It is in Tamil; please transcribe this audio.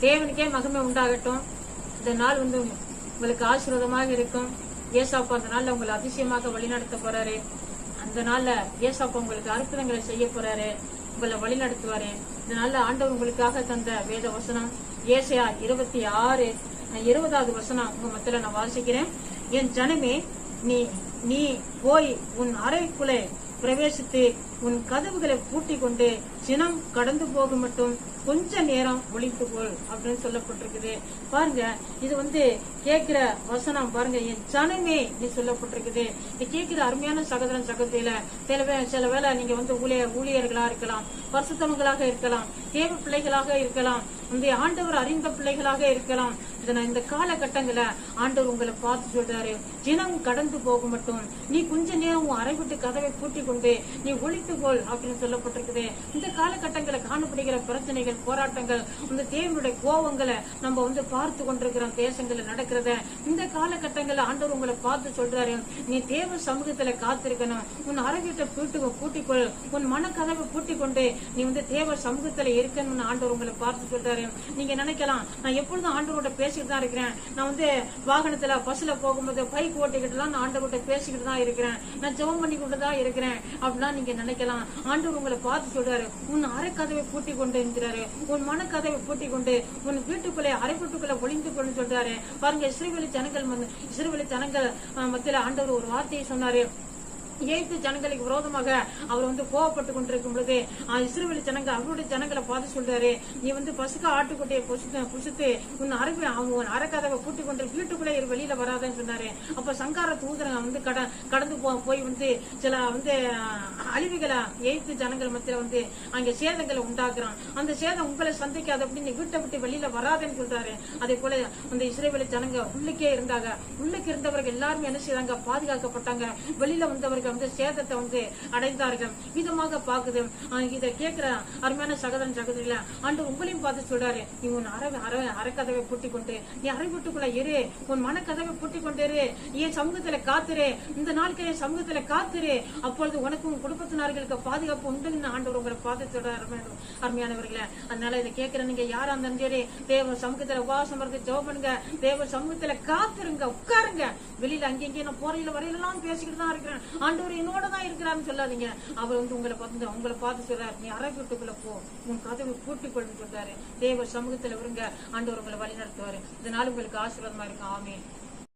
தேவனுக்கே மகிமை உண்டாகட்டும். இந்த நாள் வந்து உங்களுக்கு ஆசீர்வாதமாக இருக்கும். ஏசாப்பா அந்த நாள்ல உங்களை அதிசயமாக வழிநடத்த போறாரு. அந்த நாள்ல ஏசாப்பா உங்களுக்கு அற்புதங்களை செய்ய போறாரு. உங்களை வழிநடத்துவாரு. இந்த நாள்ல ஆண்டவர் உங்களுக்காக தந்த வேத வசனம் ஏசையா இருபத்தி ஆறு இருபதாவது வசனம். உங்க மத்தியில நான் வாசிக்கிறேன். என் ஜனமே நீ நீ போய் உன் அறைக்குள்ளே பிரவேசித்து உன் கதவுகளை பூட்டி கொண்டு சினம் கடந்து போக மட்டும் கொஞ்ச நேரம் ஒழித்து போல் அப்படின்னு சொல்லப்பட்டிருக்குது. பாருங்க இது வந்து கேட்கிற வசனம் பாருங்க. என் ஜனமே நீ சொல்லப்பட்டிருக்குது. இது கேட்கிற அருமையான சகோதரன் சகோதரியில சில வே- சில வேலை நீங்க வந்து ஊழிய ஊழியர்களா இருக்கலாம் பரிசுத்தவங்களாக இருக்கலாம் தேவ பிள்ளைகளாக இருக்கலாம் இந்த ஆண்டவர் அறிந்த பிள்ளைகளாக இருக்கலாம். இதனை இந்த காலகட்டங்கள ஆண்டவர் உங்களை பார்த்து சொல்றாரு. தினம் கடந்து போக மட்டும். நீ கொஞ்ச நேரம் உன் அறை விட்டு கதவை பூட்டி கொண்டு நீ ஒழித்துக்கொள் அப்படின்னு சொல்லப்பட்டிருக்குது. இந்த காலகட்டங்களை காணப்படுகிற பிரச்சனைகள் போராட்டங்கள் இந்த தேவனுடைய கோபங்களை நம்ம வந்து பார்த்து கொண்டிருக்கிறோம் தேசங்கள்ல நடக்கிறத. இந்த காலகட்டங்கள்ல ஆண்டவர் உங்களை பார்த்து சொல்றாரு. நீ தேவ சமூகத்துல காத்திருக்கணும். உன் அறை வீட்டை பூட்டு பூட்டிக்கொள் உன் மனக்கதவை பூட்டிக் கொண்டு நீ வந்து தேவ சமூகத்துல இருக்கணும்னு ஆண்டவர் உங்களை பார்த்து சொல்றாரு. நீங்க நினைக்கலாம் நான் எப்பொழுதும் ஆண்டவரோட பேசிட்டு தான் இருக்கிறேன். நான் வந்து வாகனத்துல பஸ்ல போகும்போது பைக் ஓட்டிக்கிட்டுலாம் நான் ஆண்டவர்கிட்ட பேசிக்கிட்டு தான் இருக்கிறேன். நான் ஜெபம் பண்ணி கொண்டு தான் இருக்கிறேன். அப்படின்னா நீங்க நினைக்கலாம். ஆண்டவர் உங்களை பார்த்து சொல்றாரு. உன் அரைக்கதவை பூட்டி கொண்டு இருக்கிறாரு உன் மனக்கதவை பூட்டி கொண்டு உன் வீட்டுக்குள்ளே அரைக்குட்டுக்குள்ள ஒளிந்து கொண்டு சொல்றாரு. பாருங்க இஸ்ரேவேலி ஜனங்கள் வந்து ஜனங்கள் மத்தியில ஆண்டவர் ஒரு வார்த்தையை சொன்னாரு. எய்த்து ஜனங்களுக்கு விரோதமாக அவர் வந்து கோவப்பட்டு கொண்டிருக்கும் பொழுது ஆஹ், ஜனங்க அவருடைய ஜனங்களை பார்த்து சொல்றாரு. நீ வந்து பசுக்க ஆட்டுக்குட்டியை புசித்து உன் அரபி அவன் உன் அறக்கதவை கொண்டு வீட்டுக்குள்ளே இரு, வெளியில வராதன்னு சொன்னாரு. அப்ப சங்கார தூதரங்க வந்து கடந்து போய் வந்து சில வந்து அழிவுகளை எய்த்து ஜனங்கள் மத்தியில வந்து அங்க சேதங்களை உண்டாக்குறான். அந்த சேதம் உங்களை சந்திக்காது அப்படின்னு நீ வீட்டை விட்டு வெளியில வராதேன்னு சொல்றாரு. அதே போல அந்த இஸ்ரேவேல ஜனங்க உள்ளுக்கே இருந்தாங்க. உள்ளுக்கு இருந்தவர்கள் எல்லாருமே என்ன செய்தாங்க பாதுகாக்கப்பட்டாங்க. வெளியில வந்தவர்கள் வந்து சேதத்தை வந்து அடைந்தார்கள் விதமாக பார்க்குது இதை கேட்கிற அருமையான சகோதரன் சகோதரிகள ஆண்டு உங்களையும் பார்த்து சொல்றாரு நீ உன் அறை அறை அரைக்கதவை பூட்டி கொண்டு நீ அறை வீட்டுக்குள்ள இரு உன் மனக்கதவை பூட்டி கொண்டு என் சமூகத்துல காத்துரு இந்த நாட்கள் என் சமூகத்துல காத்துரு அப்பொழுது உனக்கும் உன் குடும்பத்தினர்களுக்கு பாதுகாப்பு உண்டுன்னு ஆண்டவர் உங்களை பார்த்து சொல்றாரு அருமையான- அருமையானவர்களே. அதனால இதை கேட்கிற நீங்க யாரா இருந்தாலும் சரி தேவ சமூகத்துல உபவாசம் இருக்கு ஜெபம் பண்ணுங்க தேவ சமூகத்துல காத்துருங்க உட்காருங்க. வெளியில அங்கேயும் நான் போறையில வரையிலாம் பேசிக்கிட்டு தான் இருக்கிறேன். ஆண்டவர் என்னோட தான் இருக்கிறான்னு சொல்லாதீங்க. அவர் வந்து உங்களை பார்த்து உங்களை பார்த்து சொல்றாரு. நீ அரை வீட்டுக்குள்ள போ. உன் கதவு பூட்டி கொள்ளுன்னு சொல்றாரு. தேவ சமூகத்துல வருங்க ஆண்டவர் உங்களை வழி நடத்துவாரு இதனால உங்களுக்கு ஆசீர்வாதமா இருக்கும். ஆமே